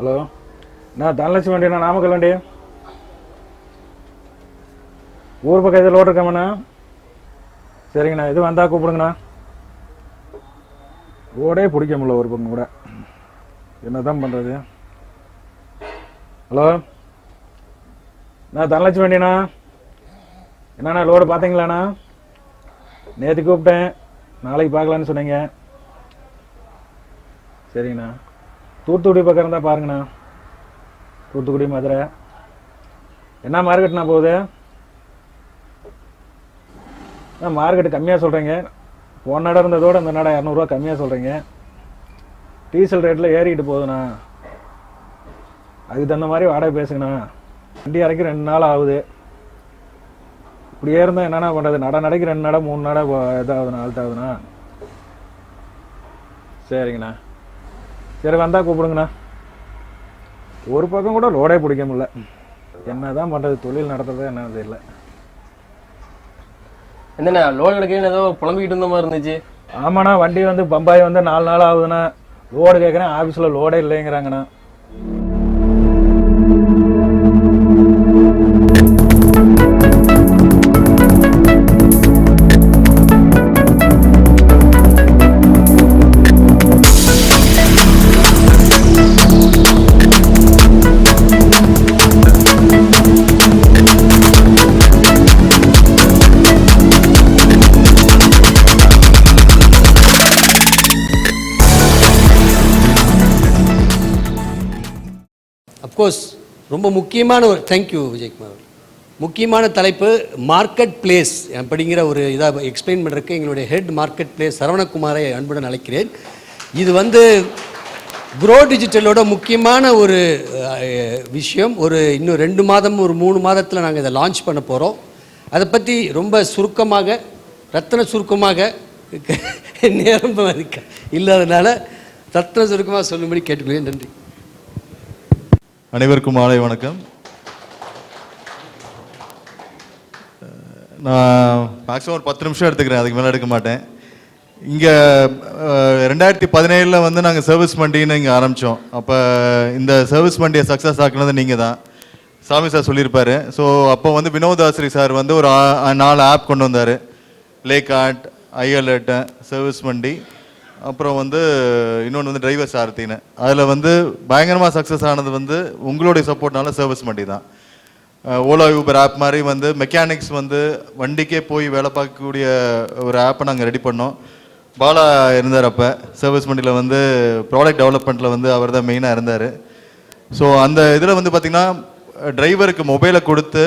Hello நான் தனலட்சுமி வண்டிண்ணா நாமக்கல் வண்டி ஊர் பக்கம் எது லோடு இருக்காமண்ணா சரிங்கண்ணா இது வந்தால் கூப்பிடுங்கண்ணா. ஓடே பிடிக்க முடியல ஒரு பக்கம் கூட. என்ன தான் பண்ணுறது ஹலோ நான் தனலட்சுமி வண்டிண்ணா என்னண்ணா லோடு பார்த்தீங்களாண்ணா நேற்று கூப்பிட்டேன். நாளைக்கு பார்க்கலான்னு சொன்னீங்க. சரிங்கண்ணா. தூத்துக்குடி பக்கம் இருந்தால் பாருங்கண்ணா. தூத்துக்குடி மதுரை. என்ன மார்க்கெட்ண்ணா போகுது? அண்ணா மார்க்கெட்டு கம்மியாக சொல்கிறீங்க போன நடம் இருந்ததோட இந்த நடம் இரநூறுவா கம்மியாக சொல்கிறீங்க டீசல் ரேட்டில் ஏறிக்கிட்டு போகுதுண்ணா. அதுக்கு தகுந்த மாதிரி வாடகை பேசுங்கண்ணா. வண்டி இறக்கி ரெண்டு நாள் ஆகுது. இப்படியே இருந்தால் என்னண்ணா பண்ணுறது நட நடைக்கு ரெண்டு நடை மூணு நட இதாகுதுண்ணா அழுத்த ஆகுதுண்ணா சரிங்கண்ணா. சரி வந்தால் கூப்பிடுங்கண்ணா. ஒரு பக்கம் கூட லோடே பிடிக்க முடியல. என்ன தான் பண்ணுறது தொழில் நடத்துறதே என்னன்னு தெரியல. என்னண்ணா லோன் எடுக்கன்னு ஏதோ புலம்பிக்கிட்டு இருந்த மாதிரி இருந்துச்சு. ஆமாண்ணா வண்டி வந்து பம்பாய் வந்து நாலு நாள் ஆகுதுண்ணா. லோடு கேட்குறேன் ஆஃபீஸில் லோடே இல்லைங்கிறாங்கண்ணா. அப்கோர்ஸ் ரொம்ப முக்கியமான ஒரு தேங்க்யூ விஜயகுமார் முக்கியமான தலைப்பு மார்க்கெட் பிளேஸ் அப்படிங்கிற ஒரு இதாக எக்ஸ்பிளைன் பண்ணுறதுக்கு எங்களுடைய ஹெட் மார்க்கெட் பிளேஸ் சரவணகுமாரை அன்புடன் அழைக்கிறேன். இது வந்து க்ரோ டிஜிட்டலோட முக்கியமான ஒரு விஷயம். ஒரு இன்னும் ரெண்டு மாதம் ஒரு மூணு மாதத்தில் நாங்கள் இதை லான்ச் பண்ண போகிறோம் அதை பற்றி ரொம்ப சுருக்கமாக ரத்தன சுருக்கமாக நேரம் இருக்க இல்லாதனால ரத்தன சுருக்கமாக சொல்லும்படி கேட்டுக்கொள்கிறேன். நன்றி. அனைவருக்கும் மாலை வணக்கம். நான் மேக்ஸிமம் ஒரு பத்து நிமிஷம் எடுத்துக்கிறேன் அதுக்கு மேலே எடுக்க மாட்டேன். இங்கே ரெண்டாயிரத்தி பதினேழில் வந்து நாங்கள் சர்வீஸ் மண்டின்னு இங்கே ஆரம்பித்தோம் அப்போ இந்த சர்வீஸ் மண்டியை சக்ஸஸ் ஆக்குனது நீங்கள் தான் சாமி சார் சொல்லியிருப்பாரு. ஸோ அப்போ வந்து வினோதாசிரி சார் வந்து ஒரு நாலு ஆப் கொண்டு வந்தார். லேக் ஆர்ட் ஐஎல்எட் சர்வீஸ் மண்டி அப்புறம் வந்து இன்னொன்று வந்து டிரைவர் சாரத்தின்னு. அதில் வந்து பயங்கரமாக சக்ஸஸ் ஆனது வந்து உங்களுடைய சப்போர்ட்னால சர்வீஸ் மண்டி தான். ஓலா யூபர் ஆப் மாதிரி வந்து மெக்கானிக்ஸ் வந்து வண்டிக்கே போய் வேலை பார்க்கக்கூடிய ஒரு ஆப்பை நாங்கள் ரெடி பண்ணோம். பாலா இருந்தார் அப்போ. சர்வீஸ் மண்டியில் வந்து ப்ராடக்ட் டெவலப்மெண்ட்டில் வந்து அவர் தான் மெயினாக இருந்தார். ஸோ அந்த இதில் வந்து பார்த்திங்கன்னா டிரைவருக்கு மொபைலை கொடுத்து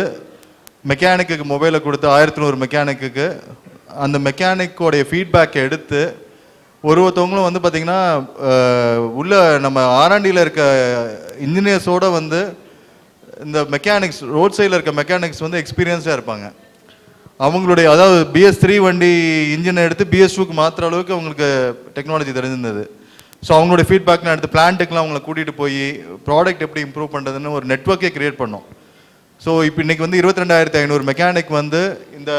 மெக்கானிக்கு மொபைலை கொடுத்து ஆயிரத்தி நூறு மெக்கானிக்கு அந்த மெக்கானிக்கோடைய ஃபீட்பேக்கை எடுத்து ஒரு ஒருத்தவங்களும் வந்து பார்த்திங்கன்னா உள்ள நம்ம ஆராண்டியில் இருக்க இன்ஜினியர்ஸோட வந்து இந்த மெக்கானிக்ஸ் ரோட் சைடில் இருக்க மெக்கானிக்ஸ் வந்து எக்ஸ்பீரியன்ஸாக இருப்பாங்க. அவங்களுடைய அதாவது பிஎஸ் த்ரீ வண்டி இன்ஜினை எடுத்து பிஎஸ் டூக்கு மாற்றுற அளவுக்கு அவங்களுக்கு டெக்னாலஜி தெரிஞ்சிருந்தது. ஸோ அவங்களுடைய ஃபீட்பேக் நான் எடுத்து பிளான்ட்டுக்கெலாம் அவங்கள கூட்டிகிட்டு போய் ப்ராடக்ட் எப்படி இம்ப்ரூவ் பண்ணுறதுன்னு ஒரு நெட்ஒர்க்கே க்ரியேட் பண்ணோம். ஸோ இப்போ இன்றைக்கி வந்து இருபத்தி ரெண்டாயிரத்தி ஐநூறு மெக்கானிக் வந்து இந்த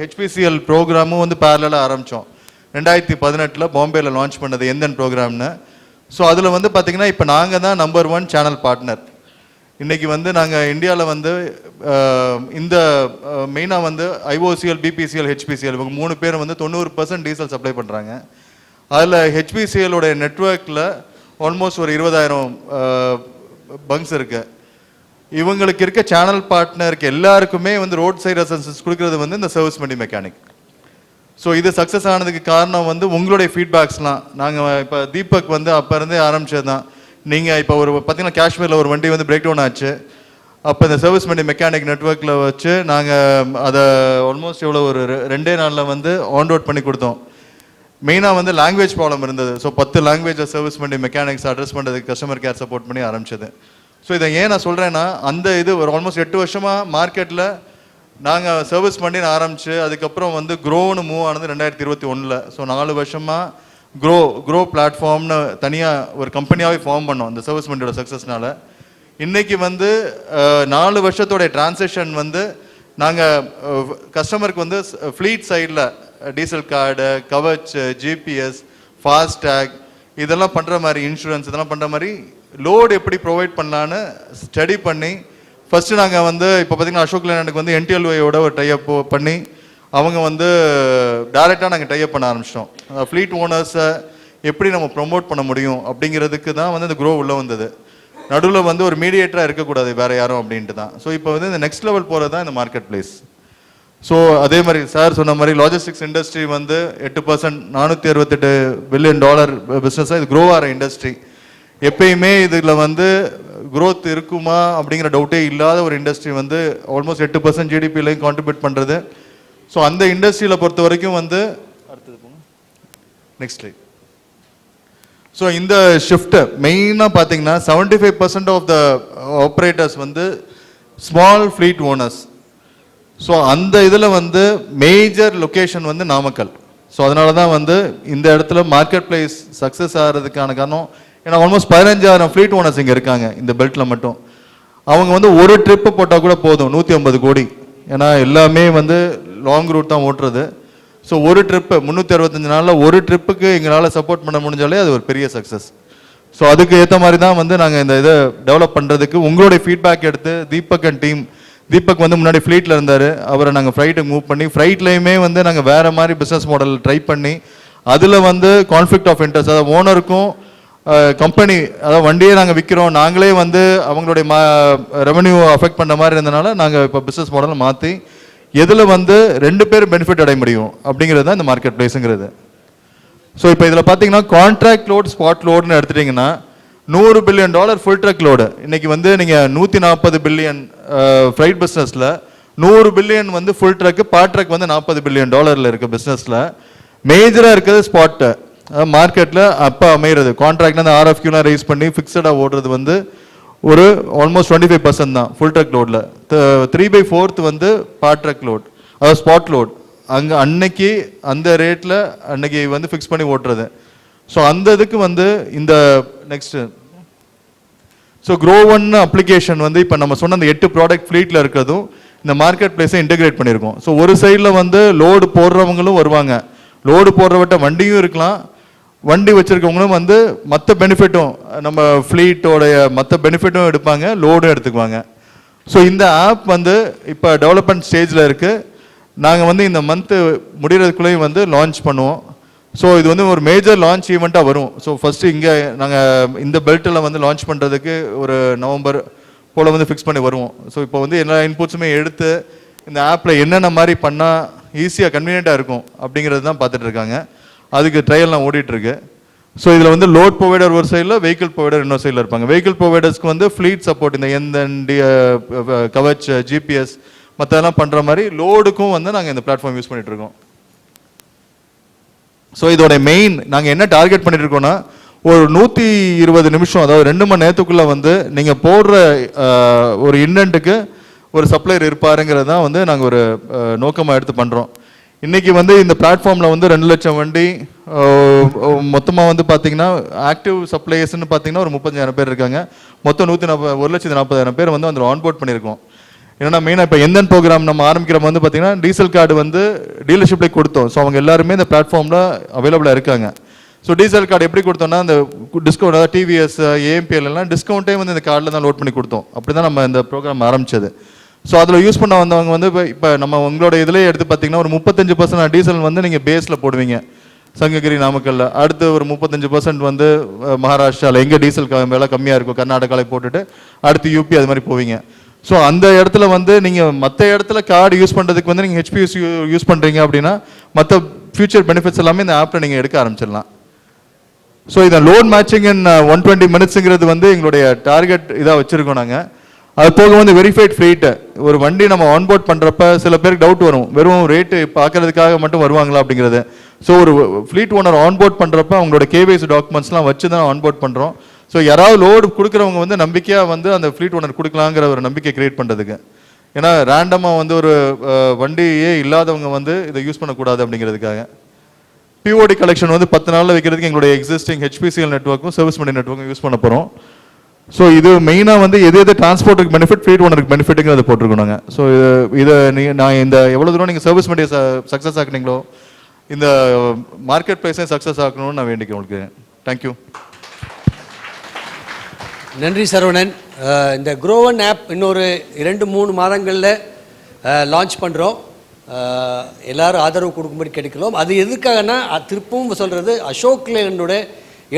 ஹெச்பிசிஎல் ப்ரோக்ராமும் வந்து பேரலாக ஆரம்பித்தோம் ரெண்டாயிரத்தி பதினெட்டில் பாம்பேயில் லான்ச் பண்ணது எந்தன் ப்ரோக்ராம்னு ஸோ அதில் வந்து பார்த்தீங்கன்னா இப்போ நாங்கள் தான் நம்பர் ஒன் சேனல் பார்ட்னர் இன்றைக்கி வந்து நாங்கள் இந்தியாவில் வந்து இந்த மெயினாக வந்து ஐஓசிஎல் பிபிசிஎல் ஹெச்பிசிஎல் இவங்க மூணு பேர் வந்து தொண்ணூறு பர்சன்ட் டீசல் சப்ளை பண்ணுறாங்க அதில் ஹெச்பிசிஎலோடைய நெட்ஒர்க்கில் ஆல்மோஸ்ட் ஒரு இருபதாயிரம் பங்க்ஸ் இருக்குது இவங்களுக்கு இருக்க சேனல் பார்ட்னருக்கு எல்லாருக்குமே வந்து ரோட் சைடு அசன்சஸ் கொடுக்கறது வந்து இந்த சர்வீஸ் மண்டி மெக்கானிக் ஸோ இது சக்ஸஸ் ஆனதுக்கு காரணம் வந்து உங்களுடைய ஃபீட்பேக்ஸ்லாம் நாங்கள் இப்போ தீபக் வந்து அப்போ இருந்தே ஆரம்பிச்சது தான் நீங்கள் இப்போ ஒரு பார்த்தீங்கன்னா காஷ்மீரில் ஒரு வண்டி வந்து பிரேக் டவுன் ஆச்சு. அப்போ இந்த சர்வீஸ் வண்டி மெக்கானிக் நெட்ஒர்க்கில் வச்சு நாங்கள் அதை ஆல்மோஸ்ட் எவ்வளோ ஒரு ரெண்டே நாளில் வந்து ஆன் ரோட் பண்ணி கொடுத்தோம். மெயினாக வந்து லாங்குவேஜ் ப்ராப்ளம் இருந்தது. ஸோ பத்து லாங்குவேஜை சர்வீஸ் பண்ணி மெக்கானிக்ஸ் அட்ரஸ் பண்ணுறதுக்கு கஸ்டமர் கேர் சப்போர்ட் பண்ணி ஆரம்பிச்சது. ஸோ இதை ஏன் நான் சொல்கிறேன்னா அந்த இது ஒரு ஆல்மோஸ்ட் எட்டு வருஷமாக மார்க்கெட்டில் நாங்கள் சர்வீஸ் பண்ணி ஆரம்பிச்சு அதுக்கப்புறம் வந்து க்ரோன்னு மூவ் ஆனது ரெண்டாயிரத்தி இருபத்தி ஒன்றில் ஸோ நாலு வருஷமாக க்ரோ க்ரோ பிளாட்ஃபார்ம்னு தனியாக ஒரு கம்பெனியாகவே ஃபார்ம் பண்ணோம் அந்த சர்வீஸ் மண்டியோட சக்ஸஸ்னால இன்றைக்கி வந்து நாலு வருஷத்தோடைய டிரான்சேக்ஷன் வந்து நாங்கள் கஸ்டமருக்கு வந்து ஃப்ளீட் சைடில் diesel card Kavach GPS FASTag இதெல்லாம் பண்ணுற மாதிரி இன்சூரன்ஸ் இதெல்லாம் பண்ணுற மாதிரி லோடு எப்படி ப்ரொவைட் பண்ணலான்னு ஸ்டடி பண்ணி ஃபஸ்ட்டு நாங்கள் வந்து இப்போ பார்த்தீங்கன்னா அசோக் லேண்டுக்கு வந்து என்டிஎல்ஒயோட ஒரு டைப் பண்ணி அவங்க வந்து டைரெக்டாக நாங்கள் டைப் பண்ண ஆரம்பிச்சிட்டோம். ஃப்ளீட் ஓனர்ஸை எப்படி நம்ம ப்ரொமோட் பண்ண முடியும் அப்படிங்கிறதுக்கு தான் வந்து இந்த க்ரோ உள்ளே வந்தது. நடுவில் வந்து ஒரு மீடியேட்டராக இருக்கக்கூடாது வேறு யாரும் அப்படின்ட்டு தான். ஸோ இப்போ வந்து இந்த நெக்ஸ்ட் லெவல் போகிறது தான் இந்த மார்க்கெட் பிளேஸ் ஸோ அதே மாதிரி சார் சொன்ன மாதிரி லாஜிஸ்டிக்ஸ் இண்டஸ்ட்ரி வந்து எட்டு பர்சன்ட் நானூற்றி அறுபத்தெட்டு பில்லியன் டாலர் பிஸ்னஸாக இது க்ரோ ஆகிற இண்டஸ்ட்ரி எப்பயுமே இதில் வந்து growth இருக்குமா அப்படிங்கிற டவுட்டே இல்லாத ஒரு இண்டஸ்ட்ரி வந்து ஆல்மோஸ்ட் எட்டு பர்சன்ட் ஜிடிபிலையும் கான்ட்ரிபியூட் பண்ணுறது ஸோ அந்த இண்டஸ்ட்ரியில் பொறுத்த வரைக்கும் வந்து அடுத்தது போங்க. நெக்ஸ்ட் லைட் ஸோ இந்த ஷிஃப்ட்டு மெயினாக பார்த்தீங்கன்னா seventy five percent of the operators வந்து ஸ்மால் ஃப்ளீட் ஓனர்ஸ் ஸோ அந்த இதில் வந்து மேஜர் லொக்கேஷன் வந்து நாமக்கல். ஸோ அதனால தான் வந்து இந்த இடத்துல மார்க்கெட் பிளேஸ் சக்ஸஸ் ஆகிறதுக்கான காரணம் ஏன்னா ஆல்மோஸ்ட் பதினஞ்சாயிரம் ஃப்ளீட் ஓனர்ஸ் இங்கே இருக்காங்க இந்த பெல்ட்டில் மட்டும். அவங்க வந்து ஒரு ட்ரிப்பு போட்டால் கூட போதும் நூற்றி ஐம்பது கோடி. ஏன்னா எல்லாமே வந்து லாங் ரூட் தான் ஓட்டுறது. ஸோ ஒரு ட்ரிப்பு முந்நூற்றி அறுபத்தஞ்சு நாளில் ஒரு ட்ரிப்புக்கு எங்களால் சப்போர்ட் பண்ண முடிஞ்சாலே அது ஒரு பெரிய சக்ஸஸ் ஸோ அதுக்கு ஏற்ற மாதிரி தான் வந்து நாங்கள் இந்த இதை டெவலப் பண்ணுறதுக்கு உங்களுடைய ஃபீட்பேக் எடுத்து தீபக் அண்ட் டீம் தீபக் வந்து முன்னாடி ஃப்ளைட்டில் இருந்தார். அவரை நாங்கள் ஃப்ளைட்டுக்கு மூவ் பண்ணி ஃப்ளைட்லேயுமே வந்து நாங்கள் வேறு மாதிரி பிஸ்னஸ் மாடல் ட்ரை பண்ணி அதில் வந்து கான்ஃப்ளிக்ட் ஆஃப் இன்ட்ரெஸ்ட் அதாவது ஓனருக்கும் கம்பெனி அதாவது வண்டியே நாங்கள் விற்கிறோம் நாங்களே வந்து அவங்களுடைய மா ரெவன்யூ அஃபெக்ட் பண்ண மாதிரி இருந்தனால நாங்கள் இப்போ பிஸ்னஸ் மாடலை மாற்றி எதில் வந்து ரெண்டு பேர் பெனிஃபிட் அடைய முடியும் அப்படிங்கிறது தான் இந்த மார்க்கெட் பிளேஸுங்கிறது ஸோ இப்போ இதில் பார்த்தீங்கன்னா கான்ட்ராக்ட் லோடு ஸ்பாட் லோடுன்னு எடுத்துட்டிங்கன்னா நூறு billion dollar full truck load இன்றைக்கி வந்து நீங்கள் நூற்றி நாற்பது பில்லியன் ஃப்ரைட் பிஸ்னஸில் நூறு பில்லியன் வந்து ஃபுல் ட்ரக்கு பார்ட் ட்ரக் வந்து நாற்பது பில்லியன் டாலரில் இருக்க பிஸ்னஸில் மேஜராக இருக்கிறது ஸ்பாட்டு மார்க்கெட்டில் அப்போ அமைகிறது கான்ட்ராக்ட்ல அந்த ஆர்எஃப்கியூலாம் ரைஸ் பண்ணி ஃபிக்ஸடாக ஓடுறது வந்து ஒரு ஆல்மோஸ்ட் டுவெண்ட்டி ஃபைவ் பர்சன்ட் தான் ஃபுல் ட்ரக் லோடில் த்ரீ பை ஃபோர்த் வந்து பார்ட் ட்ரக் லோட் அதாவது ஸ்பாட் லோட் அங்கே அன்னைக்கு அந்த ரேட்டில் அன்னைக்கு வந்து ஃபிக்ஸ் பண்ணி ஓட்டுறது. ஸோ அந்த இதுக்கு வந்து இந்த next so grow one application வந்து இப்போ நம்ம சொன்ன அந்த எட்டு ப்ராடக்ட் ஃப்ளீட்டில் இருக்கிறதும் இந்த மார்க்கெட் பிளேஸை இன்டெகிரேட் பண்ணியிருக்கோம். ஸோ ஒரு சைடில் வந்து லோடு போடுறவங்களும் வருவாங்க. லோடு போடுறவட்ட வண்டியும் இருக்கலாம். வண்டி வச்சிருக்கவங்களும் வந்து மற்ற பெனிஃபிட்டும் நம்ம ஃப்ளீட்டோடைய மற்ற பெனிஃபிட்டும் எடுப்பாங்க லோடும் எடுத்துக்குவாங்க. ஸோ இந்த ஆப் வந்து இப்போ டெவலப்மெண்ட் ஸ்டேஜில் இருக்குது நாங்கள் வந்து இந்த மந்த்து முடிகிறதுக்குள்ளேயும் வந்து லான்ச் பண்ணுவோம். ஸோ இது வந்து ஒரு மேஜர் லான்ச் ஈவெண்ட்டாக வரும். ஸோ ஃபஸ்ட்டு இங்கே நாங்கள் இந்த பெல்ட்டில் வந்து லான்ச் பண்ணுறதுக்கு ஒரு நவம்பர் போல் வந்து ஃபிக்ஸ் பண்ணி வருவோம். ஸோ இப்போ வந்து எல்லா இன்புட்ஸுமே எடுத்து இந்த ஆப்பில் என்னென்ன மாதிரி பண்ணால் ஈஸியாக கன்வீனியண்ட்டாக இருக்கும் அப்படிங்கிறது தான் பார்த்துட்ருக்காங்க அதுக்கு ட்ரையல்லாம் ஓடிட்டுருக்கு. ஸோ இதில் வந்து லோட் ப்ரொவைடர் ஒரு சைடில் வெஹிக்கிள் ப்ரொவைடர் இன்னொரு சைடில் இருப்பாங்க. வெஹிக்கிள் ப்ரொவைடர்ஸ்க்கு வந்து ஃப்ளீட் சப்போர்ட் இந்த எந்த கவச் ஜிபிஎஸ் மற்றதெல்லாம் பண்ணுற மாதிரி லோடுக்கும் வந்து நாங்கள் இந்த பிளாட்ஃபார்ம் யூஸ் பண்ணிகிட்ருக்கோம் இருக்கோம் ஸோ இதோட மெயின் நாங்கள் என்ன டார்கெட் பண்ணிட்டு இருக்கோம்னா ஒரு நூற்றி இருபது நிமிஷம் அதாவது ரெண்டு மணி நேரத்துக்குள்ளே வந்து நீங்கள் போடுற ஒரு இன்னன்ட்டுக்கு ஒரு சப்ளையர் இருப்பாருங்கிறது தான் வந்து நாங்கள் ஒரு நோக்கமாக எடுத்து பண்ணுறோம் இன்னைக்கு வந்து இந்த பிளாட்ஃபார்மில் வந்து ரெண்டு லட்சம் வண்டி மொத்தமாக வந்து பார்த்தீங்கன்னா ஆக்டிவ் சப்ளையர்ஸ்னு பார்த்தீங்கன்னா ஒரு முப்பத்தஞ்சாயிரம் பேர் இருக்காங்க. மொத்தம் நூற்றி நாற்பது ஒரு லட்சத்து நாற்பதாயிரம் பேர் வந்து அதில் ஆன்போர்ட் பண்ணியிருக்கோம். ஏன்னா மெயினாக இப்போ எந்தன் ப்ரோக்ராம் நம்ம ஆரம்பிக்கிற வந்து பார்த்தீங்கன்னா டீசல் கார்டு வந்து டீலர்ஷிப்லேயே கொடுத்தோம். ஸோ அவங்க எல்லாருமே இந்த பிளாட்ஃபார்மில் அவைலபிளாக இருக்காங்க. ஸோ டீசல் கார்டு எப்படி கொடுத்தோம்னா அந்த டிஸ்கவுண்ட் அதாவது டிவிஎஸ் ஏஎம்பிஎல் எல்லாம் டிஸ்கவுண்ட்டே வந்து இந்த கார்டில் தான் லோட் பண்ணி கொடுத்தோம். அப்படி தான் நம்ம இந்த ப்ரோக்ராம் ஆரம்பிச்சது. ஸோ அதில் யூஸ் பண்ண வந்தவங்க வந்து இப்போ இப்போ நம்ம உங்களோட இதிலே எடுத்து பார்த்தீங்கன்னா ஒரு முப்பத்தஞ்சு பர்சன்ட் டீசல் வந்து நீங்கள் பேஸில் போடுவீங்க. சங்ககிரி நாமக்கல்ல. அடுத்து ஒரு முப்பத்தஞ்சு பர்சன்ட் வந்து மகாராஷ்டிராவில் எங்கே டீசல் க- விலை கம்மியாக இருக்கும் கர்நாடகாவில் போட்டுட்டு அடுத்து யூபி அது மாதிரி போவீங்க. ஸோ அந்த இடத்துல வந்து நீங்கள் மற்ற இடத்துல கார்டு யூஸ் பண்ணுறதுக்கு வந்து நீங்கள் ஹெச்பிஎஸ் யூஸ் பண்ணுறீங்க அப்படின்னா மற்ற ஃபியூச்சர் பெனிஃபிட்ஸ் எல்லாமே இந்த ஆப்பில் நீங்கள் எடுக்க ஆரம்பிச்சிடலாம். ஸோ இதை loan matching in one twenty மினிட்ஸுங்கிறது வந்து எங்களுடைய டார்கெட் இதாக வச்சுருக்கோம் நாங்கள் அது போக வந்து வெரிஃபைட் ஃப்ரீட்டு ஒரு வண்டி நம்ம ஆன்போர்ட் பண்ணுறப்ப சில பேருக்கு டவுட் வரும். வெறும் ரேட்டு பார்க்கறதுக்காக மட்டும் வருவாங்களா அப்படிங்கிறது. ஸோ ஒரு ஃப்ளீட் ஓனர் ஆன்போர்ட் பண்ணுறப்ப அவங்களோட கேவிஎஸ் டாக்குமெண்ட்ஸ்லாம் வச்சு தான் ஆன்போர்ட் பண்ணுறோம் ஸோ யாராவது லோடு கொடுக்குறவங்க வந்து நம்பிக்கையாக வந்து அந்த ஃப்ளீட் ஓனர் கொடுக்கலாங்கிற ஒரு நம்பிக்கை கிரியேட் பண்ணுறதுக்கு ஏன்னா ரேண்டமாக வந்து ஒரு வண்டியே இல்லாதவங்க வந்து இதை யூஸ் பண்ணக்கூடாது அப்படிங்கிறதுக்காக. பிஓடி கலெக்ஷன் வந்து பத்து நாளில் வைக்கிறதுக்கு எங்களுடைய எக்ஸிஸ்டிங் ஹெச்பிசிஎல் நெட்ஒர்க்கும் சர்வீஸ் மணி நெட்ஒர்க்கும் யூஸ் பண்ண போகிறோம் ஸோ இது மெயினாக வந்து எது எது டிரான்ஸ்போர்ட்டுக்கு பெனிஃபிட் ஃப்ரீட் ஓனருக்கு பெனிஃபிட்டுங்கிறத போட்டிருக்கணுங்க ஸோ ஸோ இதை நீ நான் இந்த எவ்வளோ தூரம் நீங்கள் சர்வீஸ் மண்டியை சக்ஸஸ் ஆக்குனீங்களோ இந்த மார்க்கெட் ப்ரைஸையும் சக்ஸஸ் ஆக்கணும்னு நான் வேண்டிக்கிறேன் உங்களுக்கு. தேங்க்யூ நன்றி சரவணன். இந்த குரோவன் ஆப் இன்னொரு இரண்டு மூணு மாதங்களில் லான்ச் பண்ணுறோம் எல்லாரும் ஆதரவு கொடுக்கும்படி கிடைக்கலாம் அது எதுக்காகனா திருப்பவும் சொல்கிறது அசோக் லேலண்டோட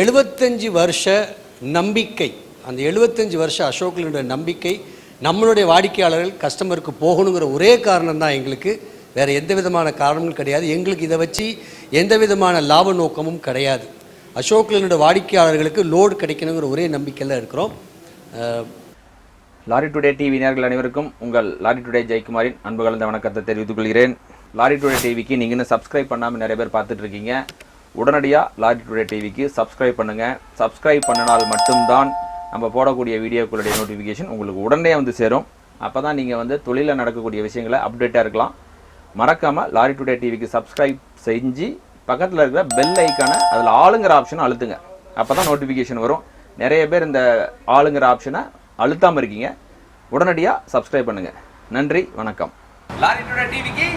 எழுபத்தஞ்சு வருஷ நம்பிக்கை. அந்த எழுபத்தஞ்சு வருஷம் அசோக் நம்பிக்கை நம்மளுடைய வாடிக்கையாளர்கள் கஸ்டமருக்கு போகணுங்கிற ஒரே காரணம் தான் எங்களுக்கு. வேறு எந்த விதமான காரணமும் கிடையாது. எங்களுக்கு இதை வச்சு எந்த விதமான லாப நோக்கமும் கிடையாது. அசோக் வாடிக்கையாளர்களுக்கு லோடு கிடைக்கணுங்கிற ஒரே நம்பிக்கையில் இருக்கிறோம். லாரி டுடே டிவி நேர்கள் அனைவருக்கும் உங்கள் லாரி டுடே ஜெயக்குமாரின் அன்பு கலந்த வணக்கத்தை தெரிவித்துக் கொள்கிறேன். லாரி டுடே டிவிக்கு நீங்கள் இன்னும் சப்ஸ்கிரைப் பண்ணாமல் நிறைய பேர் பார்த்துட்ருக்கீங்க உடனடியாக லாரி டுடே டிவிக்கு சப்ஸ்கிரைப் பண்ணுங்கள் சப்ஸ்கிரைப் பண்ணினால் மட்டும்தான் நம்ம போடக்கூடிய வீடியோக்களுடைய நோட்டிஃபிகேஷன் உங்களுக்கு உடனே வந்து சேரும். அப்போ தான் நீங்கள் வந்து தொழிலில் நடக்கக்கூடிய விஷயங்களை அப்டேட்டாக இருக்கலாம். மறக்காமல் லாரி டுடே டிவிக்கு சப்ஸ்கிரைப் செஞ்சு பக்கத்தில் இருக்கிற பெல் ஐக்கானை அதில் ஆளுங்கிற ஆப்ஷனை அழுத்துங்க. அப்போ தான் நோட்டிஃபிகேஷன் வரும். நிறைய பேர் இந்த ஆளுங்கிற ஆப்ஷனை அழுத்தாமல் இருக்கீங்க. உடனடியாக சப்ஸ்கிரைப் பண்ணுங்கள் நன்றி வணக்கம். லாரி டுடே டிவிக்கு